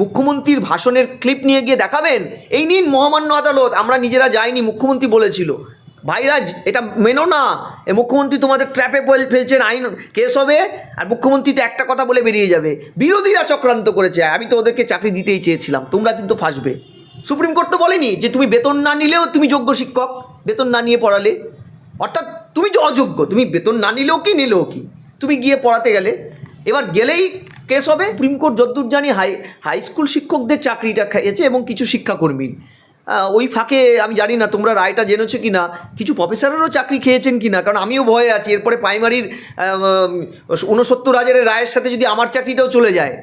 মুখ্যমন্ত্রীর ভাষণের ক্লিপ নিয়ে গিয়ে দেখাবেন? এই নিন মহামান্য আদালত, আমরা নিজেরা যাইনি, মুখ্যমন্ত্রী বলেছিল। ভাইরাজ, এটা মেনো না। মুখ্যমন্ত্রী তোমাদের ট্র্যাপে ফেলছেন, আইন, কেস হবে, আর মুখ্যমন্ত্রী তো একটা কথা বলে বেরিয়ে যাবে। বিরোধীরা চক্রান্ত করেছে, আমি তো ওদেরকে চাকরি দিতেই চেয়েছিলাম, তোমরা কিন্তু ফাঁসবে। সুপ্রিম কোর্ট তো বলেনি যে তুমি বেতন না নিলেও তুমি যোগ্য শিক্ষক, বেতন না নিয়ে পড়ালে। অর্থাৎ তুমি যে অযোগ্য, তুমি বেতন না নিলেও কি নিলেও কি? তুমি গিয়ে পড়াতে গেলে, এবার গেলেই কেস হবে। সুপ্রিম কোর্ট যতদূর জানি হাই হাই স্কুল শিক্ষকদের চাকরিটা খেয়েছে এবং কিছু শিক্ষাকর্মীর। ওই ফাঁকে আমি জানি না তোমরা রায়টা জেনেছো কি না কিছু প্রফেসরেরও চাকরি খেয়েছেন কি না কারণ আমিও ভয়ে আছি। এরপরে প্রাইমারির ঊনসত্তর হাজারের রায়ের সাথে যদি আমার চাকরিটাও চলে যায়,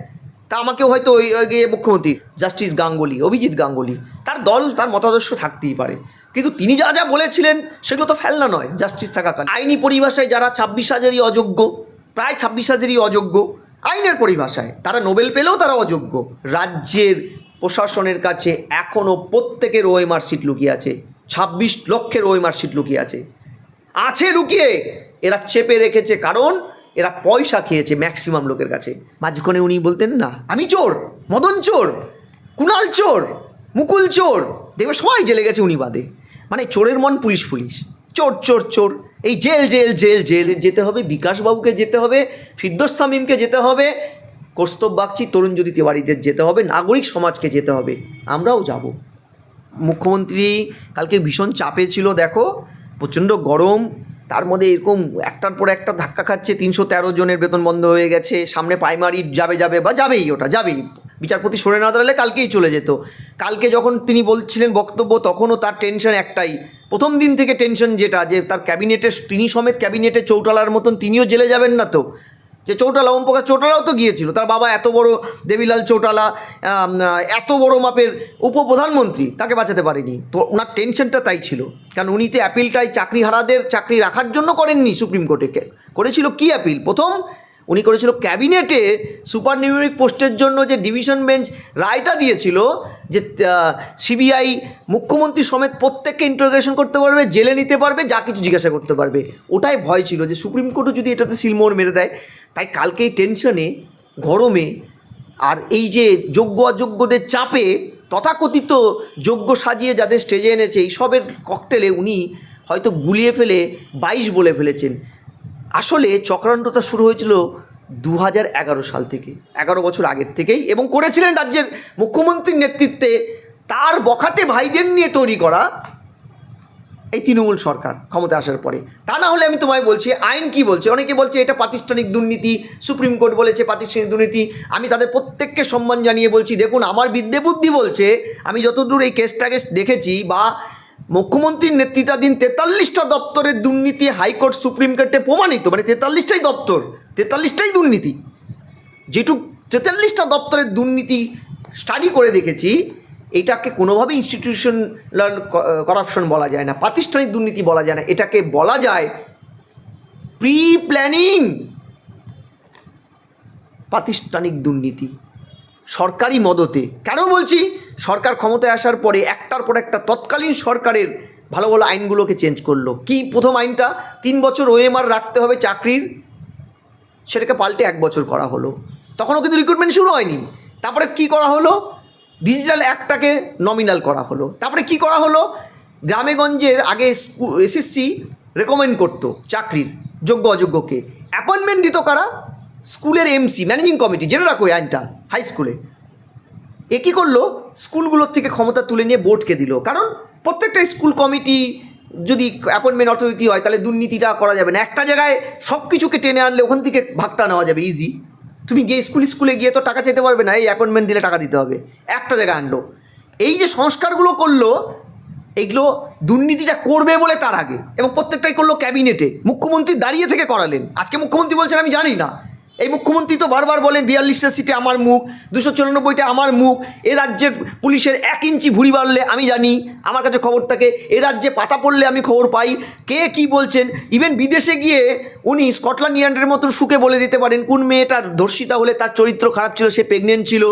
তা আমাকেও হয়তো ওই ওই গিয়ে মুখ্যমন্ত্রী জাস্টিস গাঙ্গুলি, অভিজিৎ গাঙ্গুলি, তার দল, তার মতাদর্শ থাকতেই পারে। কিন্তু তিনি যা যা বলেছিলেন, সেগুলো তো ফেলনা নয় জাস্টিস থাকাকালীন। আইনি পরিভাষায় যারা ছাব্বিশ হাজারই অযোগ্য, প্রায় ছাব্বিশ হাজারই অযোগ্য আইনের পরিভাষায়, তারা নোবেল পেলেও তারা অযোগ্য। রাজ্যের প্রশাসনের কাছে এখনও প্রত্যেকের ওএমআর সিট লুকিয়ে আছে, ছাব্বিশ লক্ষের ওএমআর সিট লুকিয়ে আছে। আছে লুকিয়ে, এরা চেপে রেখেছে কারণ, এরা পয়সা খেয়েছে ম্যাক্সিমাম লোকের কাছে। মাঝখানে উনি বলতেন না, আমি চোর, মদন চোর কুণাল চোর, মুকুল চোর। দেখবে সবাই জেলে গেছে উনি বাদে। মানে চোরের মন পুলিশ পুলিশ চোর চোর চোর। এই জেল জেল জেল জেল যেতে হবে, বিকাশবাবুকে যেতে হবে, ফিরদোস সামিমকে যেতে হবে, কৌস্তব বাগচি, তরুণ জ্যোতি তিওয়ারিদের যেতে হবে, নাগরিক সমাজকে যেতে হবে, আমরাও যাব। মুখ্যমন্ত্রী কালকে ভীষণ চাপে ছিল, দেখো, প্রচণ্ড গরম, তার মধ্যে এরকম একটার পর একটা ধাক্কা খাচ্ছে, তিনশো তেরো জনের বেতন বন্ধ হয়ে গেছে, সামনে প্রাইমারি যাবে যাবে, বা যাবেই ওটা, যাবেই। বিচারপতি সরে না দাঁড়ালে কালকেই চলে যেত। কালকে যখন তিনি বলছিলেন বক্তব্য, তখনও তার টেনশন একটাই প্রথম দিন থেকে টেনশন যেটা, যে তার ক্যাবিনেটে তিনি সমেত ক্যাবিনেটে চৌটালার মতন তিনিও জেলে যাবেন না তো। যে চৌটালা, ওম প্রকাশ চৌটালাও তো গিয়েছিল। তার বাবা এত বড় দেবীলাল চৌটালা এত বড় মাপের উপপ্রধানমন্ত্রী, তাকে বাঁচাতে পারেনি। তো ওনার টেনশনটা তাই ছিল। কারণ উনি তো অ্যাপিলটাই চাকরিহারাদের চাকরি রাখার জন্য করেননি সুপ্রিম কোর্টে। করেছিল কি অ্যাপিল প্রথম উনি করেছিল ক্যাবিনেটে সুপার নিউমেরিক পোস্টের জন্য যে ডিভিশন বেঞ্চ রায়টা দিয়েছিল যে সিবিআই মুখ্যমন্ত্রী সমেত প্রত্যেককে ইন্টারোগেশন করতে পারবে, জেলে নিতে পারবে, যা কিছু জিজ্ঞাসা করতে পারবে। ওটাই ভয় ছিল যে সুপ্রিম কোর্টও যদি এটাতে সিলমোহর মেরে দেয়, তাই কালকে এই টেনশনে, গরমে, আর এই যে যোগ্য অযোগ্যদের চাপে তথাকথিত যোগ্য সাজিয়ে যাদের স্টেজে এনেছে, এইসবের ককটেলে উনি হয়তো গুলিয়ে ফেলে বাইশ বলে ফেলেছেন। আসলে চক্রান্তটা শুরু হয়েছিল দু হাজার এগারো সাল থেকে, এগারো বছর আগের থেকেই এবং করেছিলেন রাজ্যের মুখ্যমন্ত্রীর নেতৃত্বে। তার বখাতে ভাইদের নিয়ে তৈরি করা এই তৃণমূল সরকার ক্ষমতা আসার পরে। তা না হলে আমি তোমায় বলছি, আইন কি বলছে? অনেকে বলছে এটা প্রাতিষ্ঠানিক দুর্নীতি, সুপ্রিম কোর্ট বলেছে প্রাতিষ্ঠানিক দুর্নীতি। আমি তাদের প্রত্যেককে সম্মান জানিয়ে বলছি, দেখুন, আমার বিদ্যে বুদ্ধি বলছে, আমি যতদূর এই কেসটাকে দেখেছি বা মুখ্যমন্ত্রীর নেতৃত্বাধীন তেতাল্লিশটা দপ্তরের দুর্নীতি হাইকোর্ট সুপ্রিম কোর্টে প্রমাণিত মানে তেতাল্লিশটাই দপ্তর, তেতাল্লিশটাই দুর্নীতি। যেটুক তেতাল্লিশটা দপ্তরের দুর্নীতি স্টাডি করে দেখেছি, এটাকে কোনোভাবে ইনস্টিটিউশনাল করাপশন বলা যায় না, প্রাতিষ্ঠানিক দুর্নীতি বলা যায় না, এটাকে বলা যায় প্রি প্ল্যানিং প্রাতিষ্ঠানিক দুর্নীতি, সরকারি মদতে। কেন বলছি? সরকার ক্ষমতায় আসার পরে একটার পর একটা তৎকালীন সরকারের ভালো ভালো আইনগুলোকে চেঞ্জ করল। কি প্রথম আইনটা? তিন বছর ওএমআর রাখতে হবে চাকরির। সেটাকে পাল্টে এক বছর করা হলো। তখনও কিন্তু রিক্রুটমেন্ট শুরু হয়নি। তারপরে কি করা হলো? ডিজিটাল অ্যাক্টটাকে নমিনাল করা হলো। তারপরে কি করা হলো? গ্রামেগঞ্জের আগে এসএসসি রেকমেন্ড করতো চাকরির যোগ্য অযোগ্যকে। অ্যাপয়েন্টমেন্ট দিত কারা? স্কুলের এমসি ম্যানেজিং কমিটি জেনে রাখো আইনটা হাই স্কুলে এ কী করল? স্কুলগুলোর থেকে ক্ষমতা তুলে নিয়ে বোর্ডকে দিল। কারণ প্রত্যেকটা স্কুল কমিটি যদি অ্যাপয়েন্টমেন্ট অথরিটি হয়, তাহলে দুর্নীতিটা করা যাবে না। একটা জায়গায় সব কিছুকে টেনে আনলে ওখান থেকে ভাগটা নেওয়া যাবে ইজি তুমি গিয়ে স্কুল স্কুলে গিয়ে তো টাকা চাইতে পারবে না, এই অ্যাপয়েন্টমেন্ট দিলে টাকা দিতে হবে। একটা জায়গায় আনলো। এই যে সংস্কারগুলো করল, এগুলো দুর্নীতিটা করবে বলে তার আগে। এবং প্রত্যেকটাই করল ক্যাবিনেটে। মুখ্যমন্ত্রী দাঁড়িয়ে থেকে করালেন। আজকে মুখ্যমন্ত্রী বলছেন, আমি জানি না। এই মুখ্যমন্ত্রী তো বারবার বলেন বিয়াল্লিশটা সিটে আমার মুখ, দুশো চুরানব্বইটা আমার মুখ, এ রাজ্যের পুলিশের এক ইঞ্চি ভুড়ি বাড়লে আমি জানি, আমার কাছে খবর থাকে, এ রাজ্যে পাতা পড়লে আমি খবর পাই, কে কি বলছেন? ইভেন বিদেশে গিয়ে উনি স্কটল্যান্ড ইয়ার্ডের মতো সুখে বলে দিতে পারেন, কোন মেয়েটা ধর্ষিতা হলে তার চরিত্র খারাপ ছিল, সে প্রেগনেন্ট ছিল,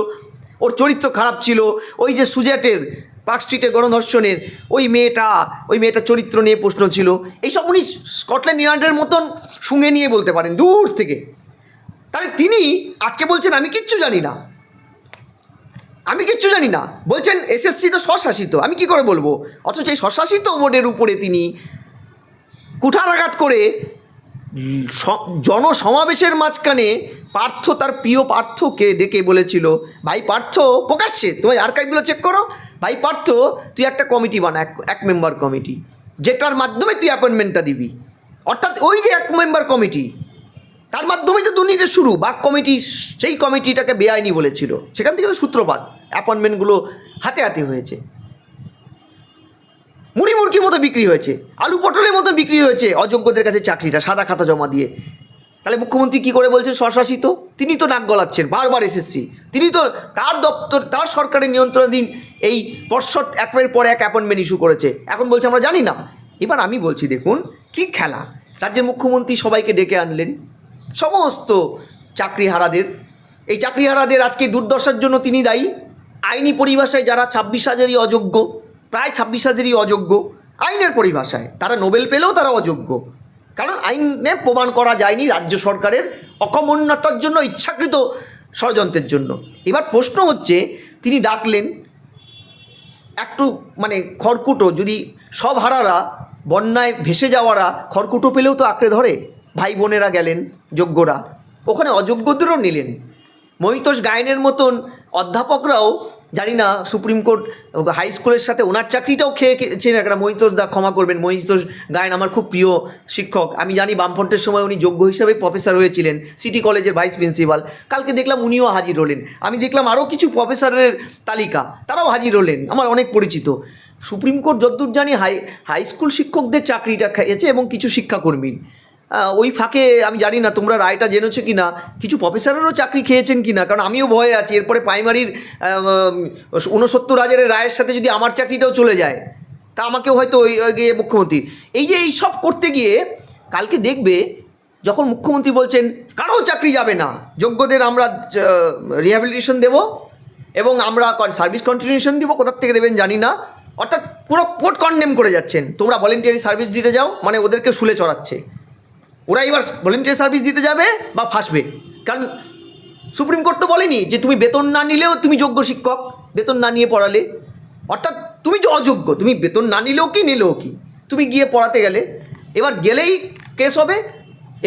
ওর চরিত্র খারাপ ছিল, ওই যে সুজেটের, পার্ক স্ট্রিটের গণধর্ষণের, ওই মেয়েটা, ওই মেয়েটার চরিত্র নিয়ে প্রশ্ন ছিল, এইসব উনি স্কটল্যান্ড ইয়ার্ডের মতন শুঙে নিয়ে বলতে পারেন, দূর থেকে। তাহলে তিনি আজকে বলছেন, আমি কিচ্ছু জানি না। আমি কিচ্ছু জানি না। বলছেন, এসএসসি তো স্বশাসিত। আমি কি করে বলব? অথচ এই স্বশাসিত বোর্ডের উপরে তিনি কুঠারাঘাত করে জনসমাবেশের মাঝখানে পার্থ, তার প্রিয় পার্থকে ডেকে বলেছিল, ভাই পার্থ, প্রকাশ্যে তোমার আর্কাইভগুলো চেক করো। ভাই পার্থ, তুই একটা কমিটি বানা, এক এক মেম্বার কমিটি যেটার মাধ্যমে তুই অ্যাপয়েন্টমেন্টটা দিবি। অর্থাৎ ওই যে এক মেম্বার কমিটি তার মাধ্যমে তো দুর্নীতি শুরু বাক কমিটি, সেই কমিটিটাকে বেআইনি বলেছিল। সেখান থেকে তো সূত্রপাত, অ্যাপয়েন্টমেন্টগুলো হাতে হাতে হয়েছে। মুড়ি মুরগির মতো বিক্রি হয়েছে, আলু পটলের মতো বিক্রি হয়েছে অযোগ্যদের কাছে চাকরিটা, সাদা খাতা জমা দিয়ে। তাহলে মুখ্যমন্ত্রী কি করে বলছেন স্বশাসিত? তিনি তো নাক গলাচ্ছেন, বারবার এসএসসি। তিনি তো তার দপ্তর, তার সরকারের নিয়ন্ত্রণাধীন এই পর্ষদ একের পর এক অ্যাপয়েন্টমেন্ট ইস্যু করেছে। এখন বলছে, আমরা জানি না। এবার আমি বলছি, দেখুন, কি খেলা? রাজ্যের মুখ্যমন্ত্রী সবাইকে ডেকে আনলেন। সমস্ত চাকরিহারাদের। এই চাকরিহারাদের আজকে দুর্দশার জন্য তিনি দায়ী। আইনি পরিভাষায় যারা ছাব্বিশ হাজারই অযোগ্য, প্রায় ছাব্বিশ হাজারই অযোগ্য, আইনের পরিভাষায় তারা নোবেল পেলেও তারা অযোগ্য। কারণ আইনে প্রমাণ করা যায়নি রাজ্য সরকারের অকমন্যতার জন্য, ইচ্ছাকৃত ষড়যন্ত্রের জন্য। এবার প্রশ্ন হচ্ছে, তিনি ডাকলেন, একটু মানে খড়কুটো, যদি সব হারারা বন্যায় ভেসে যাওয়ারা খড়কুটো পেলেও তো আঁকড়ে ধরে? ভাই বোনেরা গেলেন, যোগ্যরা। ওখানে অযোগ্যদেরও নিলেন। মহিতোষ গায়নের মতন অধ্যাপকরাও, জানি না, সুপ্রিম কোর্ট, হাই স্কুলের সাথে ওনার চাকরিটাও খেয়ে খেয়েছেন একটা মহিতোষ দা, ক্ষমা করবেন। মহিতোষ গায়ন আমার খুব প্রিয় শিক্ষক। আমি জানি বামফ্রন্টের সময় উনি যোগ্য হিসাবে প্রফেসর হয়েছিলেন, সিটি কলেজের ভাইস প্রিন্সিপাল কালকে দেখলাম উনিও হাজির হলেন। আমি দেখলাম আরও কিছু প্রফেসরের তালিকা, তারাও হাজির হলেন। আমার অনেক পরিচিত। সুপ্রিম কোর্ট যদ্দূর জানি হাই হাই স্কুল শিক্ষকদের চাকরিটা খেয়েছে এবং কিছু শিক্ষাকর্মীর। ওই ফাঁকে আমি জানি না তোমরা রায়টা জেনেছো কি না কিছু প্রফেসরেরও চাকরি খেয়েছেন কি না কারণ আমিও ভয়ে আছি। এরপরে প্রাইমারির ঊনসত্তর হাজারের রায়ের সাথে যদি আমার চাকরিটাও চলে যায়, তা আমাকেও হয়তো ওই গিয়ে মুখ্যমন্ত্রী। এই যে এই সব করতে গিয়ে কালকে দেখবে যখন মুখ্যমন্ত্রী বলছেন, কারও চাকরি যাবে না, যোগ্যদের আমরা রিহ্যাবিলিটেশন দেব এবং আমরা সার্ভিস কন্টিনিউশন দেবো, কোথার থেকে দেবেন জানি না। অর্থাৎ পুরো কোর্ট কন্ডেম করে যাচ্ছেন। তোমরা ভলেন্টিয়ারি সার্ভিস দিতে যাও মানে ওদেরকে শুলে চড়াচ্ছে। ওরা এবার ভলেন্টিয়ার সার্ভিস দিতে যাবে বা ফাঁসবে। কারণ সুপ্রিম কোর্ট তো বলেনি যে তুমি বেতন না নিলেও তুমি যোগ্য শিক্ষক, বেতন না নিয়ে পড়ালে। অর্থাৎ তুমি যে অযোগ্য, তুমি বেতন না নিলেও কি নিলেও কি? তুমি গিয়ে পড়াতে গেলে। এবার গেলেই কেস হবে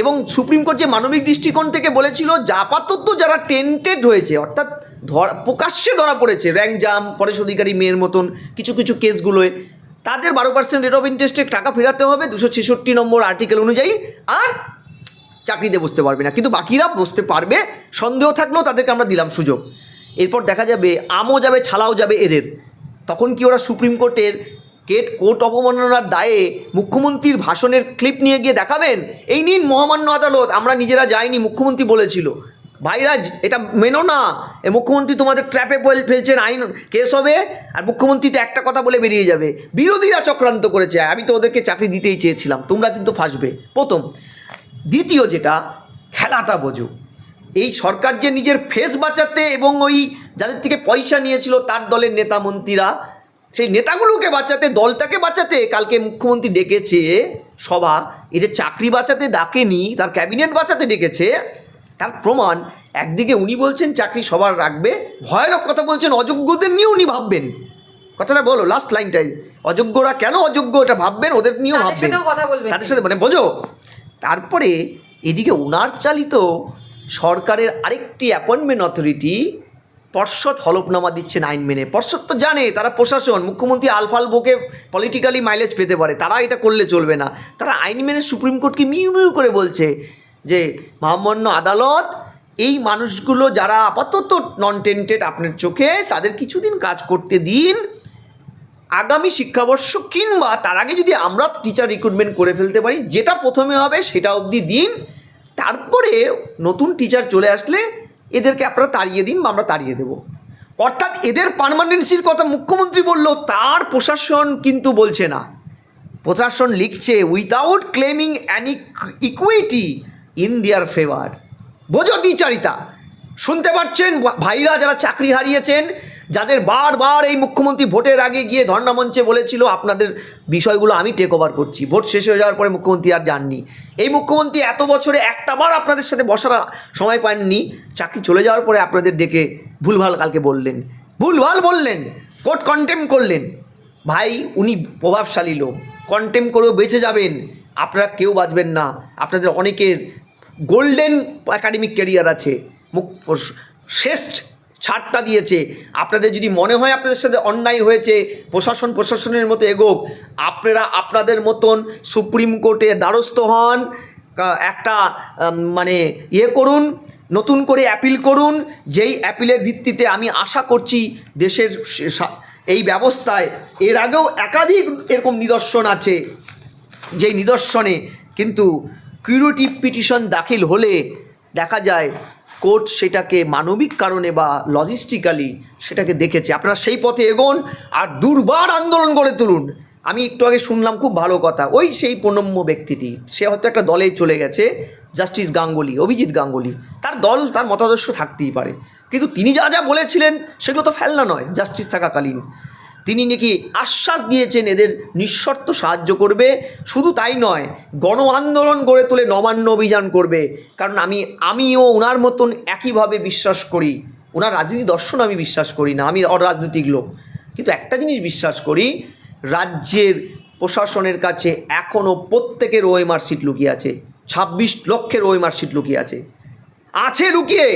এবং সুপ্রিম কোর্ট যে মানবিক দৃষ্টিকোণ থেকে বলেছিল যে আপাতত যারা টেন্টেড হয়েছে, অর্থাৎ ধরা, প্রকাশ্যে ধরা পড়েছে র্যাঙ্ক জাম পরেশ অধিকারী মেয়ের মতন, কিছু কিছু কেসগুলোয় তাদের বারো পার্সেন্ট রেট অফ ইন্টারেস্টে টাকা ফেরাতে হবে, দুশো ছেষট্টি নম্বর আর্টিকেল অনুযায়ী, আর চাকরিতে বসতে পারবে না। কিন্তু বাকিরা বসতে পারবে, সন্দেহ থাকলেও তাদেরকে আমরা দিলাম সুযোগ। এরপর দেখা যাবে, আমও যাবে, ছালাও যাবে এদের। তখন কি ওরা সুপ্রিম কোর্টের কেট কোর্ট অবমাননার দায়ে মুখ্যমন্ত্রীর ভাষণের ক্লিপ নিয়ে গিয়ে দেখাবেন? এই নিন মহামান্য আদালত, আমরা নিজেরা যাইনি, মুখ্যমন্ত্রী বলেছিল। ভাইরাজ এটা মেনো না। মুখ্যমন্ত্রী তোমাদের ট্র্যাপে ফেলছেন, আইন কেস হবে, আর মুখ্যমন্ত্রী তো একটা কথা বলে বেরিয়ে যাবে। বিরোধীরা চক্রান্ত করেছে, আমি তো ওদেরকে চাকরি দিতেই চেয়েছিলাম, তোমরা কিন্তু ফাঁসবে। প্রথম, দ্বিতীয় যেটা, খেলাটা বোঝো। এই সরকার যে নিজের ফেস বাঁচাতে এবং ওই যাদের থেকে পয়সা নিয়েছিল, তার দলের নেতা মন্ত্রীরা, সেই নেতাগুলোকে বাঁচাতে, দলটাকে বাঁচাতে, কালকে মুখ্যমন্ত্রী ডেকেছে সভা। এদের চাকরি বাঁচাতে ডাকেনি, তার ক্যাবিনেট বাঁচাতে ডেকেছে। তার প্রমাণ একদিকে উনি বলছেন চাকরি সবার রাখবে ভয়ানক কথা বলছেন অযোগ্যদের নিয়ে উনি ভাববেন। কথাটা বলো লাস্ট লাইনটাই অযোগ্যরা কেন অযোগ্য এটা ভাববেন ওদের নিয়েও ভাববেন। সাথেও কথা বলবেন তাদের সাথে মানে বোঝো তারপরে এদিকে ওনার চালিত সরকারের আরেকটি অ্যাপয়েন্টমেন্ট অথরিটি পর্ষদ হলফনামা দিচ্ছেন আইন মেনে পর্ষদ তো জানে তারা প্রশাসন মুখ্যমন্ত্রী আলফাল বোকে পলিটিক্যালি মাইলেজ পেতে পারে তারা এটা করলে চলবে না। তারা আইন মেনে সুপ্রিম কোর্টকে মিউ মিউ করে বলছে যে মহামান্য আদালত, এই মানুষগুলো যারা আপাতত নন টেন্টেড আপনার চোখে, তাদের কিছুদিন কাজ করতে দিন। আগামী শিক্ষাবর্ষ কিংবা তার আগে যদি আমরা টিচার রিক্রুটমেন্ট করে ফেলতে পারি, যেটা প্রথমে হবে সেটা অবধি দিন। তারপরে নতুন টিচার চলে আসলে এদেরকে আপনারা তাড়িয়ে দিন বা আমরা তাড়িয়ে দেবো। অর্থাৎ এদের পারমানেন্সির কথা মুখ্যমন্ত্রী বলল, তার প্রশাসন কিন্তু বলছে না। প্রশাসন লিখছে without claiming an equity in their favour বোঝো দ্বিচারিতা। শুনতে পাচ্ছেন ভাইরা যারা চাকরি হারিয়েছেন, যাদের বারবার এই মুখ্যমন্ত্রী ভোটের আগে গিয়ে ধর্ণা মঞ্চে বলেছিল, আপনাদের বিষয়গুলো আমি টেক ওভার করছি। ভোট শেষ হয়ে যাওয়ার পরে মুখ্যমন্ত্রী আর যাননি। এই মুখ্যমন্ত্রী এত বছরে একটা বার আপনাদের সাথে বসার সময় পাননি। চাকরি চলে যাওয়ার পরে আপনাদের ডেকে ভুলভাল কালকে বললেন। ভুলভাল বললেন কোর্ট কন্টেম করলেন। ভাই, উনি প্রভাবশালী লোক। কন্টেম করেও বেঁচে যাবেন। আপনারা কেউ বাঁচবেন না। আপনাদের অনেকের গোল্ডেন একাডেমিক ক্যারিয়ার আছে, মুখ শেষ ছাড়টা দিয়েছে। আপনাদের যদি মনে হয় আপনাদের সাথে অন্যায় হয়েছে, প্রশাসন প্রশাসনের মতো এগোক, আপনারা আপনাদের মতন সুপ্রিম কোর্টে দ্বারস্থ হন একটা মানে ইয়ে করুন, নতুন করে অ্যাপিল করুন, যেই অ্যাপিলের ভিত্তিতে আমি আশা করছি দেশের এই ব্যবস্থায়, এর আগেও একাধিক এরকম নিদর্শন আছে, যেই নিদর্শনে কিন্তু কিউরিটিভ পিটিশন দাখিল হলে দেখা যায় কোর্ট সেটাকে মানবিক কারণে বা লজিস্টিক্যালি সেটাকে দেখেছে। আপনারা সেই পথে এগোন আর দুর্বার আন্দোলন গড়ে তুলুন। আমি একটু আগে শুনলাম খুব ভালো কথা। ওই সেই প্রণম্য ব্যক্তিটি, সে হয়তো একটা দলেই চলে গেছে, জাস্টিস গাঙ্গুলি, অভিজিৎ গাঙ্গুলি। তার দল, তার মতাদর্শ থাকতেই পারে। কিন্তু তিনি যা যা বলেছিলেন, সেগুলো তো ফেলনা নয়, জাস্টিস থাকাকালীন। তিনি নাকি আশ্বাস দিয়েছেন এদের নিঃশর্ত সাহায্য করবে। শুধু তাই নয় গণ আন্দোলন গড়ে তুলে নবান্ন অভিযান করবে। কারণ আমি, আমিও ওনার মতন একইভাবে বিশ্বাস করি। ওনার রাজনীতি দর্শন আমি বিশ্বাস করি না, আমি অরাজনৈতিক লোক। কিন্তু একটা জিনিস বিশ্বাস করি, রাজ্যের প্রশাসনের কাছে এখনও প্রত্যেকের ওএমআর সিট লুকিয়ে আছে। ছাব্বিশ লক্ষের ওএমআর সিট লুকিয়ে আছে। আছে লুকিয়ে,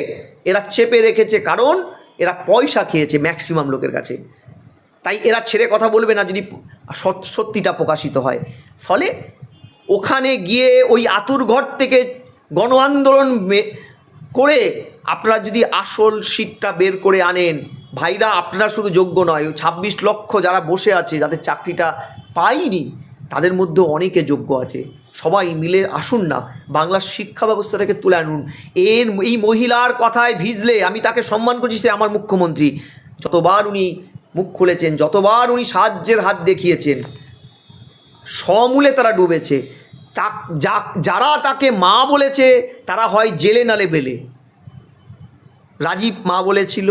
এরা চেপে রেখেছে কারণ, এরা পয়সা খেয়েছে ম্যাক্সিমাম লোকের কাছে। তাই এরা ছেড়ে কথা বলবে না যদি সত্যিটা প্রকাশিত হয়। ফলে ওখানে গিয়ে ওই আতুর ঘর থেকে গণ আন্দোলন করে আপনারা যদি আসল সিটটা বের করে আনেন, ভাইরা আপনারা শুধু যোগ্য নয় ছাব্বিশ লক্ষ যারা বসে আছে, যাদের চাকরিটা পায়নি তাদের মধ্যে অনেকে যোগ্য আছে। সবাই মিলে আসুন না, বাংলার শিক্ষা ব্যবস্থাটাকে তুলে আনুন। এর, এই মহিলার কথায় ভিজলে, আমি তাকে সম্মান করছি, সে আমার মুখ্যমন্ত্রী। যতবার উনি মুখ খুলেছেন, যতবার উনি সাহায্যের হাত দেখিয়েছেন, সমূলে তারা ডুবেছে। তা যা যারা তাকে মা বলেছে, তারা হয় জেলে নালে বেলে। রাজীব মা বলেছিল,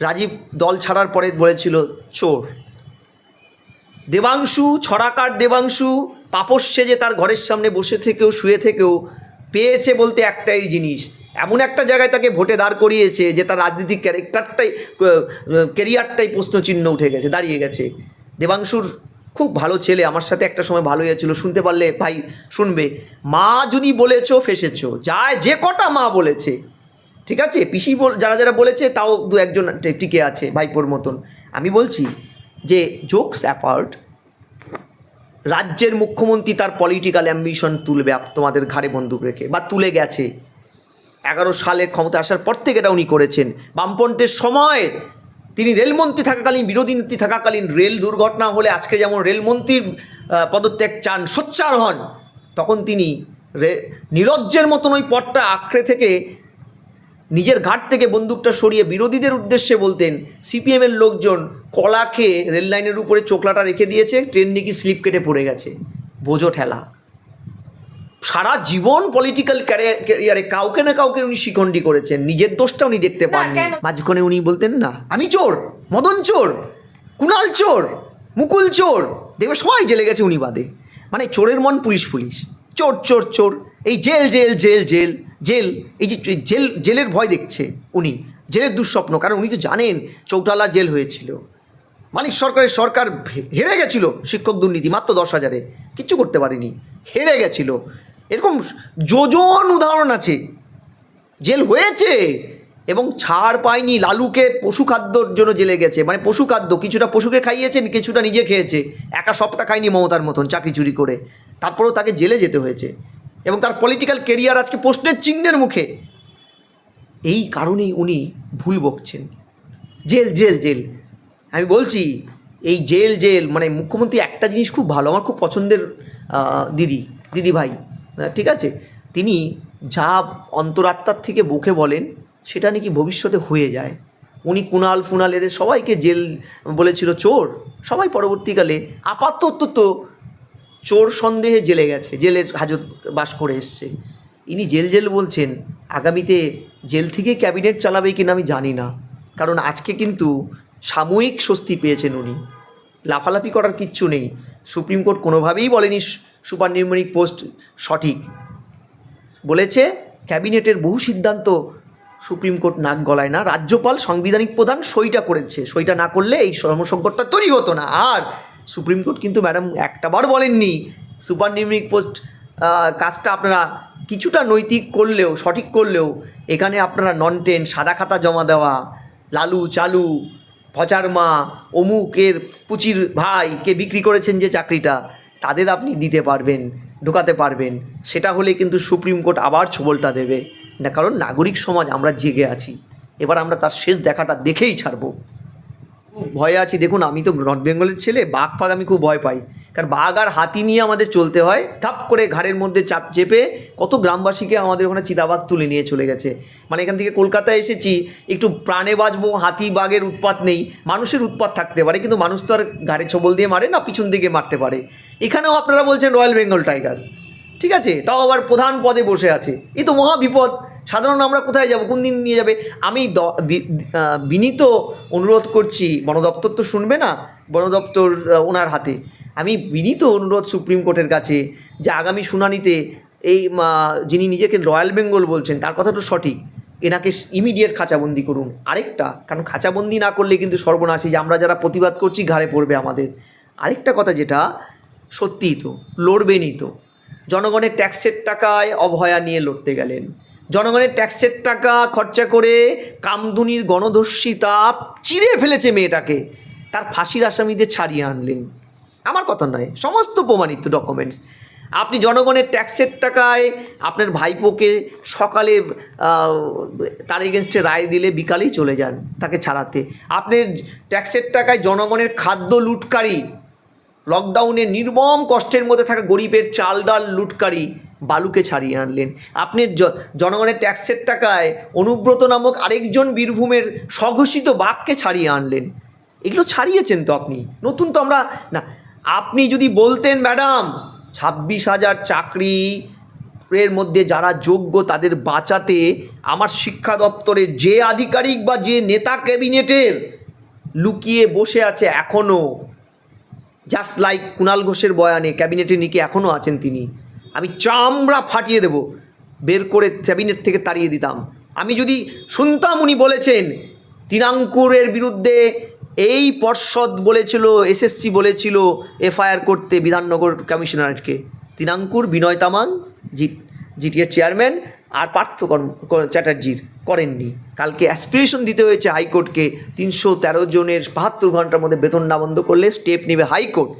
রাজীব দল ছাড়ার পরে বলেছিল, চোর। দেবাংশু, ছড়াকার দেবাংশু পাপস সেজে তার ঘরের সামনে বসে থেকেও, শুয়ে থেকেও, পেয়েছে বলতে একটাই জিনিস এমন একটা জায়গায় তাকে ভোটে দাঁড় করিয়েছে যে তার রাজনীতিক ক্যারেক্টারটাই কেরিয়ারটাই প্রশ্নচিহ্ন উঠে গেছে, দাঁড়িয়ে গেছে। দেবাংশুর খুব ভালো ছেলে, আমার সাথে একটা সময় ভালো হয়েছিল, শুনতে পারলে ভাই শুনবে। মা যদি বলেছ, ফেসেছো। যায় যে কটা মা বলেছে। ঠিক আছে? পিসি যারা যারা বলেছে, তাও দু একজন টিকে আছে, ভাইপোর মতন। আমি বলছি যে জোকস অ্যাপার্ট রাজ্যের মুখ্যমন্ত্রী তার পলিটিক্যাল অ্যাম্বিশন তুলবে তোমাদের ঘাড়ে বন্দুক রেখে, বা তুলে গেছে। এগারো সালে ক্ষমতা আসার পর থেকে এটা উনি করেছেন। বামপন্থের সময় তিনি রেলমন্ত্রী থাকাকালীন, বিরোধী নীতি থাকাকালীন রেল দুর্ঘটনা হলে আজকে যেমন রেলমন্ত্রীর পদত্যাগ চান, সোচ্চার হন, তখন তিনি নিরজ্জের মতন ওই পথটা আঁকড়ে থেকে নিজের ঘাট থেকে বন্দুকটা সরিয়ে বিরোধীদের উদ্দেশ্যে বলতেন সিপিএমের লোকজন কলা খেয়ে রেল লাইনের উপরে চোকলাটা রেখে দিয়েছে, ট্রেন নাকি স্লিপ কেটে পড়ে গেছে। বোঝো ঠেলা। সারা জীবন পলিটিক্যাল ক্যারিয়ারে কাউকে না কাউকে উনি শিখণ্ডি করেছেন। নিজের দোষটা উনি দেখতে কেন? মাঝখানে উনি বলতেন না আমি চোর মদন চোর কুণাল চোর মুকুল চোর দেখবে সবাই জেলে গেছে উনি বাদে। মানে চোরের মন পুলিশ পুলিশ। চোর চোর চোর এই jail jail jail jail jail এই যে জেল জেলের ভয় দেখছে উনি। জেলের দুঃস্বপ্ন কারণ উনি তো জানেন চৌটালা জেল হয়েছিল। মালিক সরকারের সরকার হেরে গেছিল শিক্ষক দুর্নীতি মাত্র দশ হাজারে। কিচ্ছু করতে পারেনি। হেরে গেছিল। এরকম যোজন উদাহরণ আছে। জেল হয়েছে এবং ছাড় পায়নি লালুকে পশু খাদ্যর জন্য জেলে গেছে। মানে পশু খাদ্য, কিছুটা পশুকে খাইয়েছেন, কিছুটা নিজে খেয়েছে। একা সবটা খায়নি মমতার মতন চাকরি চুরি করে। তারপরেও তাকে জেলে যেতে হয়েছে। এবং তার পলিটিক্যাল কেরিয়ার আজকে প্রশ্নের চিহ্নের মুখে। এই কারণেই উনি ভুল বকছেন। Jail jail jail. আমি বলছি, এই জেল জেল মানে মুখ্যমন্ত্রী একটা জিনিস খুব ভালো, আমার খুব পছন্দের দিদি দিদি ভাই ঠিক আছে? তিনি যা অন্তরাত্মার থেকে বুকে বলেন, সেটা নাকি ভবিষ্যতে হয়ে যায়। উনি কুণাল ফুনাল এদের সবাইকে জেল বলেছিল চোর। সবাই পরবর্তীকালে আপাতত তো চোর সন্দেহে জেলে গেছে, জেলের হাজত বাস করে এসছে। ইনি জেল জেল বলছেন, আগামীতে জেল থেকে ক্যাবিনেট চালাবে কিনা আমি জানি না। কারণ আজকে কিন্তু সাময়িক স্বস্তি পেয়েছেন উনি। লাফালাফি করার কিচ্ছু নেই। সুপ্রিম কোর্ট কোনোভাবেই বলেনি সুপার নিউমেরিক পোস্ট সঠিক। বলেছে, ক্যাবিনেটের বহু সিদ্ধান্ত সুপ্রিম কোর্ট নাক গলায় না। রাজ্যপাল সাংবিধানিক প্রধান সইটা করেছে। সইটা না করলে এই সংকটটা তৈরি হতো না। আর সুপ্রিম কোর্ট কিন্তু ম্যাডাম একটাবার বলেননি সুপার নিউমিক পোস্ট কাজটা আপনারা কিছুটা নৈতিক করলেও, সঠিক করলেও, এখানে আপনারা নন টেন সাদা খাতা জমা দেওয়া, লালু চালু পচার মা অমুকের পুচির ভাইকে বিক্রি করেছেন যে চাকরিটা তাদের আপনি দিতে পারবেন, ঢোকাতে পারবেন। সেটা হলে কিন্তু সুপ্রিম কোর্ট আবার ছবলটা দেবে। না, কারণ নাগরিক সমাজ আমরা জেগে আছি। এবার আমরা তার শেষ দেখাটা দেখেই ছাড়বো। খুব ভয়ে আছি। দেখুন, আমি তো নর্থ বেঙ্গলের ছেলে, বাঘ ফাঘ আমি খুব ভয় পাই। কারণ বাঘ আর হাতি নিয়ে আমাদের চলতে হয়। ধাপ করে ঘাড়ের মধ্যে চাপ চেপে কত গ্রামবাসীকে আমাদের ওখানে চিতাবাঘ তুলে নিয়ে চলে গেছে। মানে এখান থেকে কলকাতায় এসেছি, একটু প্রাণে বাঁচবো, হাতি বাঘের উৎপাত নেই, মানুষের উৎপাত থাকতে পারে, কিন্তু মানুষ তো আর ঘাড়ে ছবল দিয়ে মারে না, পিছন দিকে মারতে পারে। এখানেও আপনারা বলছেন রয়্যাল বেঙ্গল টাইগার ঠিক আছে? তাও আবার প্রধান পদে বসে আছে। এই তো মহা বিপদ। সাধারণ আমরা কোথায় যাব? কোন দিন নিয়ে যাবে? আমি বিনীত অনুরোধ করছি বন দপ্তর তো শুনবে না বন দপ্তর ওনার হাতে। আমি বিনীত অনুরোধ সুপ্রিম কোর্টের কাছে যে আগামী শুনানিতে এই যিনি নিজেকে রয়্যাল বেঙ্গল বলছেন, তার কথা তো সঠিক। এনাকে ইমিডিয়েট খাঁচাবন্দি করুন। আরেকটা, কারণ খাঁচাবন্দি না করলে কিন্তু সর্বনাশী। যে আমরা যারা প্রতিবাদ করছি, ঘাড়ে পড়বে আমাদের। আরেকটা কথা যেটা, সত্যিই তো, লড়বেনই তো। জনগণের ট্যাক্সের টাকায় অভয়া নিয়ে লড়তে গেলেন। জনগণের ট্যাক্সের টাকা খরচা করে কামদুনির গণধর্ষিতা চিড়ে ফেলেছে মেয়েটাকে। তার ফাঁসির আসামিদের ছাড়িয়ে আনলেন। আমার কথা নয়, সমস্ত প্রমাণিত ডকুমেন্টস আপনি জনগণের ট্যাক্সের টাকায় আপনার ভাইপোকে সকালে তার এগেনস্টে রায় দিলে বিকালেই চলে যান তাকে ছাড়াতে। আপনি ট্যাক্সের টাকায় জনগণের খাদ্য লুটকারী লকডাউনে নির্মম কষ্টের মধ্যে থাকা গরিবের চাল ডাল লুটকারী বালুকে ছাড়িয়ে আনলেন। আপনি জনগণের ট্যাক্সের টাকায় অনুব্রত নামক আরেকজন বীরভূমের স্বঘোষিত বাঘকে ছাড়িয়ে আনলেন। এগুলো ছাড়িয়েছেন তো আপনি? নতুন তো আমরা, না আপনি যদি বলতেন, ম্যাডাম, ছাব্বিশ হাজার চাকরি এর মধ্যে যারা যোগ্য তাদের বাঁচাতে আমার শিক্ষা দপ্তরের যে আধিকারিক বা যে নেতা ক্যাবিনেটের লুকিয়ে বসে আছে এখনও জাস্ট লাইক কুণাল ঘোষের বয়ানে ক্যাবিনেটে নিকে এখনও আছেন তিনি, আমি চামড়া ফাটিয়ে দেব, বের করে ক্যাবিনেট থেকে তাড়িয়ে দিতাম। আমি যদি শুনতাম উনি বলেছেন, তিনাঙ্কুরের বিরুদ্ধে এই পর্ষদ বলেছিল, এসএসসি বলেছিল, এফআইআর করতে বিধাননগর কমিশনারেটকে। তিনাঙ্কুর, বিনয় তামাং, জি, জিটিএর চেয়ারম্যান আর পার্থ চ্যাটার্জির করেননি। কালকে অ্যাসপিরেশন দিতে হয়েছে হাইকোর্টকে। তিনশো তেরো জনের বাহাত্তর ঘণ্টার মধ্যে বেতন না বন্ধ করলে স্টেপ নেবে হাইকোর্ট।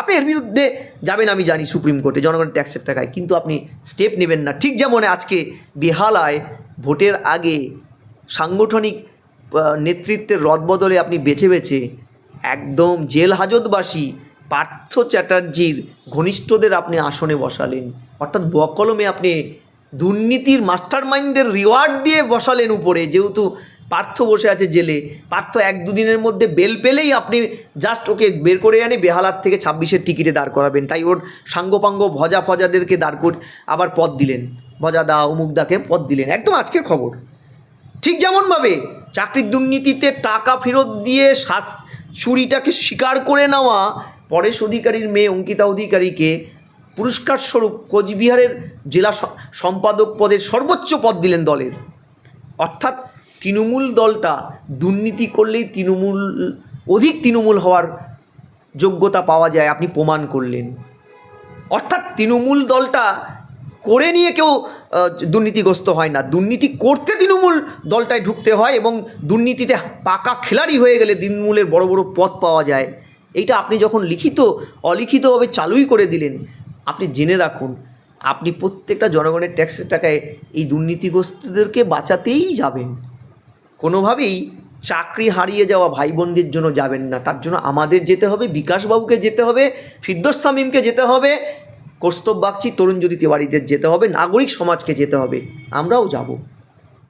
আপনি এর বিরুদ্ধে যাবেন আমি জানি সুপ্রিম কোর্টে, জনগণের ট্যাক্সের টাকায়। কিন্তু আপনি স্টেপ নেবেন না। ঠিক যেমন আজকে বেহালায় ভোটের আগে সাংগঠনিক নেতৃত্বের রদবদলে আপনি বেছে বেছে একদম জেল হাজতবাসী পার্থ চ্যাটার্জির ঘনিষ্ঠদের আপনি আসনে বসালেন। অর্থাৎ বকলমে আপনি দুর্নীতির মাস্টার মাইন্ডদের রিওয়ার্ড দিয়ে বসালেন উপরে, যেহেতু পার্থ বসে আছে জেলে। পার্থ এক দুদিনের মধ্যে বেল পেলেই আপনি জাস্ট ওকে বের করে আনে বেহালার থেকে ছাব্বিশের টিকিটে দাঁড় করাবেন। তাই ওর সাঙ্গপাঙ্গ ভজা ফজাদেরকে দাঁড় করে আবার পদ দিলেন। ভজা দা অমুক দাকে পদ দিলেন। একদম আজকের খবর। ঠিক যেমনভাবে চাকরির দুর্নীতিতে টাকা ফেরত দিয়ে শাস চুরিটাকে স্বীকার করে নেওয়া পরেশ অধিকারীর মেয়ে অঙ্কিতা অধিকারীকে পুরস্কার স্বরূপ কোচবিহারের জেলা সম্পাদক পদের সর্বোচ্চ পদ দিলেন দলের। অর্থাৎ তৃণমূল দলটা দুর্নীতি করলেই তৃণমূল, অধিক তৃণমূল হওয়ার যোগ্যতা পাওয়া যায়, আপনি প্রমাণ করলেন। অর্থাৎ তৃণমূল দলটা করে নিয়ে কেউ দুর্নীতিগ্রস্ত হয় না। দুর্নীতি করতে তৃণমূল দলটায় ঢুকতে হয় এবং দুর্নীতিতে পাকা খেলাড়ি হয়ে গেলে তৃণমূলের বড় বড় পথ পাওয়া যায়। এইটা আপনি যখন লিখিত, অলিখিতভাবে চালুই করে দিলেন, আপনি জেনে রাখুন, আপনি প্রত্যেকটা জনগণের ট্যাক্সের টাকায় এই দুর্নীতিগ্রস্তদেরকে বাঁচাতেই যাবেন। কোনোভাবেই চাকরি হারিয়ে যাওয়া ভাই বোনদের জন্য যাবেন না। তার জন্য আমাদের যেতে হবে, বিকাশবাবুকে যেতে হবে, ফিরদোস সামিমকে যেতে হবে কৌস্তব বাগচি তরুণ জ্যোতি তিওয়ারিদের যেতে হবে নাগরিক সমাজকে যেতে হবে আমরাও যাব।